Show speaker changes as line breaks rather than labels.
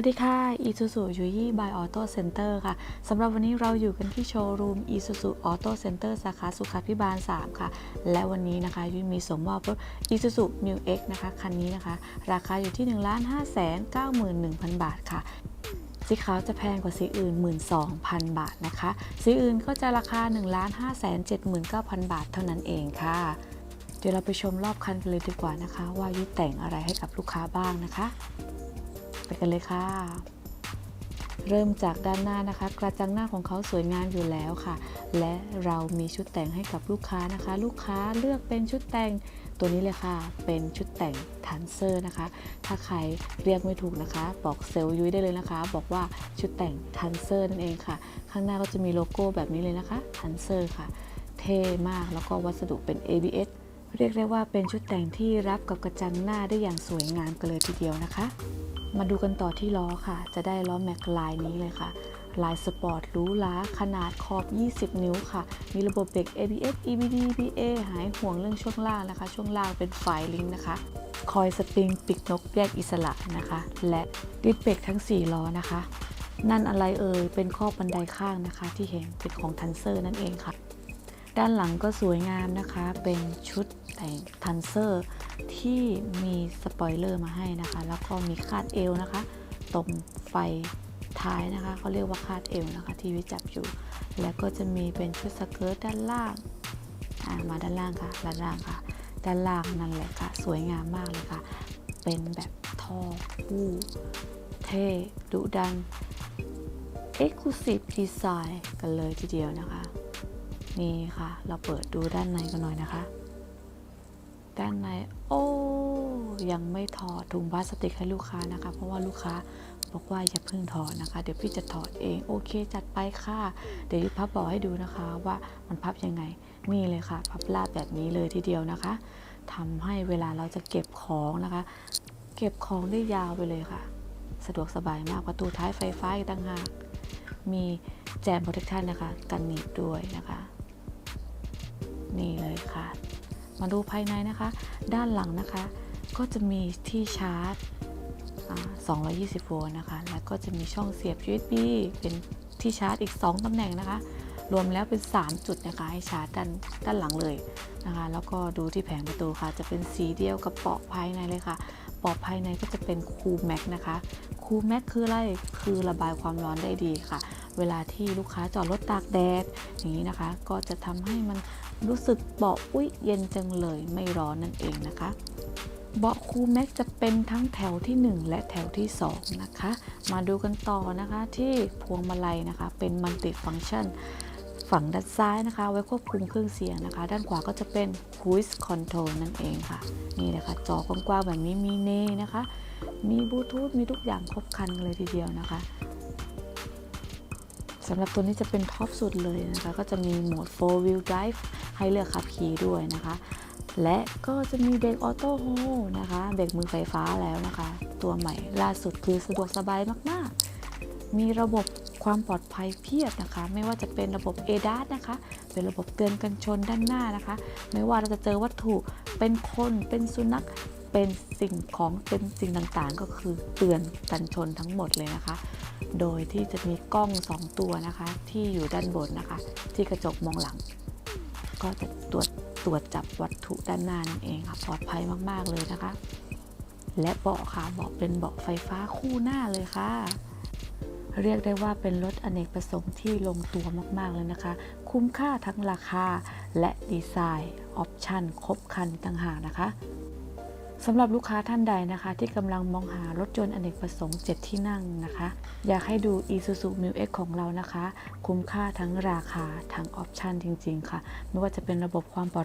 สวัสดีค่ะ Isuzu u y i by Auto Center ค่ะ สำหรับวันนี้เราอยู่กันที่โชว์รูม Isuzu Auto Center สาขาสุขาพิบาล 3 ค่ะ และวันนี้นะคะยุ้ยมีส่งมอบรถ Isuzu Mu X นะคะ คันนี้นะคะ ราคาอยู่ที่ 1 5 9 1 0 0 0 บาทค่ะสีขาวจะแพงกว่าสีอื่น 12,000 บาทนะคะ สีอื่นก็จะราคา 1 5 7 9 0 0 0 บาทเท่านั้นเองค่ะ เดี๋ยวเราไปชมรอบคันกันเลยดีกว่านะคะ ว่ายุ้ยแต่งอะไรให้กับลูกค้าบ้างนะคะ ไปกันเลยค่ะ เริ่มจากด้านหน้านะคะ กระจังหน้าของเขาสวยงามอยู่แล้วค่ะ และเรามีชุดแต่งให้กับลูกค้านะคะ ลูกค้าเลือกเป็นชุดแต่งตัวนี้เลยค่ะ เป็นชุดแต่งทันเซอร์นะคะ ถ้าใครเรียกไม่ถูกนะคะ บอกเซลล์ยุ้ยได้เลยนะคะ บอกว่าชุดแต่งทันเซอร์นั่นเองค่ะ ข้างหน้าก็จะมีโลโก้แบบนี้เลยนะคะทันเซอร์ค่ะ เท่มากแล้วก็วัสดุเป็น ABS เรียกได้ว่าเป็นชุดแต่งที่รับกับกระจังหน้าได้อย่างสวยงามกันเลยทีเดียวนะคะ มาดูกันต่อที่ล้อค่ะ จะได้ล้อแม็กลายนี้เลยค่ะ ลายสปอร์ตหรูหราขนาดขอบ 20 นิ้วค่ะ มีระบบเบรก ABS EBD BA หายห่วงเรื่องช่วงล่างนะคะ ช่วงล่างเป็นไฟลิงนะคะ คอยสปริงปีกนกแยกอิสระนะคะ และดิสเบรกทั้ง 4 ล้อนะคะ นั่นอะไรเอ่ย เป็นข้อบันไดข้างนะคะ ที่เห็นเป็นของทันเซอร์นั่นเองค่ะ ด้านหลังก็สวยงามนะคะ เป็นชุดแต่งทันเซอร์ ที่มีสปอยเลอร์มาให้นะคะ แล้วก็มีคาดเอวนะคะ ตรงไฟท้ายนะคะเขาเรียกว่าคาดเอวนะคะ ที่วิจับอยู่ แล้วก็จะมีเป็นชุดสเกิร์ตด้านล่างมาด้านล่างค่ะด้านล่างค่ะ ด้านล่างนั่นแหละค่ะ สวยงามมากเลยค่ะ เป็นแบบท่อคู่เท่ดุดัน Exclusive Design กันเลยทีเดียวนะคะ นี่ค่ะ เราเปิดดูด้านในกันหน่อยนะคะ ด้านใน โอ้ยังไม่ถอดถุงพลาสติกให้ลูกค้านะคะ เพราะว่าลูกค้าบอกว่าอย่าเพิ่งถอดนะคะ เดี๋ยวพี่จะถอดเองโอเคจัดไปค่ะ เดี๋ยวพับบอกให้ดูนะคะว่ามันพับยังไงนี่เลยค่ะ พับลาดแบบนี้เลยทีเดียวนะคะทำให้เวลาเราจะเก็บของนะคะ เก็บของได้ยาวไปเลยค่ะ สะดวกสบายมากประตูท้ายไฟฟ้าอีกต่างหากมีแจม protection นะคะ กันหนีบด้วยนะคะ มาดูภายในนะคะ ด้านหลังนะคะ ก็จะมีที่ชาร์จ 220 โวลต์นะคะ แล้วก็จะมีช่องเสียบ USB เป็นที่ชาร์จอีก 2 ตำแหน่งนะคะ รวมแล้วเป็น 3 จุดนะคะ ให้ชาร์จด้านด้านหลังเลยนะคะ แล้วก็ดูที่แผงประตูค่ะ จะเป็นสีเดียวกับเบาะภายในเลยค่ะเบาะภายในก็จะเป็นคูลแม็กนะคะ คูลแม็กคืออะไร คือระบายความร้อนได้ดีค่ะ เวลาที่ลูกค้าจอดรถตากแดดอย่างนี้นะคะ ก็จะทำให้มันรู้สึกเบาอุ้ยเย็นจังเลยไม่ร้อนนั่นเองนะคะ เบาะคูลแม็กจะเป็นทั้งแถวที่ 1 และแถวที่ 2 นะคะ มาดูกันต่อนะคะที่พวงมาลัยนะคะ เป็นมัลติฟังชันฝั่งด้านซ้ายนะคะ ไว้ควบคุมเครื่องเสียงนะคะ ด้านขวาก็จะเป็น Cruise Control นั่นเองค่ะ นี่นะคะ จอกว้างๆแบบนี้มีเนนะคะ มีบลูทูธมีทุกอย่างครบครันเลยทีเดียวนะคะ สำหรับตัวนี้จะเป็นท็อปสุดเลยนะคะ ก็จะมีโหมด 4 wheel drive ให้เลือกขับขี่ด้วยนะคะ และก็จะมีเบรกออโต้โฮนะคะเบรกมือไฟฟ้าแล้วนะคะ ตัวใหม่ล่าสุดคือสะดวกสบายมากๆ มีระบบความปลอดภัยเพียบนะคะ ไม่ว่าจะเป็นระบบ ADAS นะคะ เป็นระบบเตือนกันชนด้านหน้านะคะ ไม่ว่าเราจะเจอวัตถุเป็นคนเป็นสุนัขเป็นสิ่งของเป็นสิ่งต่างๆ ก็คือเตือนกันชนทั้งหมดเลยนะคะ โดยที่จะมีกล้อง 2 ตัวนะคะ ที่อยู่ด้านบนนะคะ ที่กระจกมองหลัง ก็จะตรวจตรวจจับวัตถุด้านหน้านั่นเองค่ะปลอดภัยมากๆเลยนะคะ และเบาะค่ะเบาะเป็นเบาะไฟฟ้าคู่หน้าเลยค่ะ เรียกได้ว่าเป็นรถอเนกประสงค์ที่ลงตัวมากๆเลยนะคะ คุ้มค่าทั้งราคาและดีไซน์ออปชั่นครบครันต่างหากนะคะ สำหรับลูกค้าท่านใดนะคะ ที่กำลังมองหารถยนต์อเนกประสงค์ 7 ที่นั่งนะคะ อยากให้ดู Isuzu Mu X ของเรานะคะ คุ้มค่าทั้งราคาทั้งออปชันจริง ๆ ค่ะ ไม่ว่าจะเป็นระบบความปลอด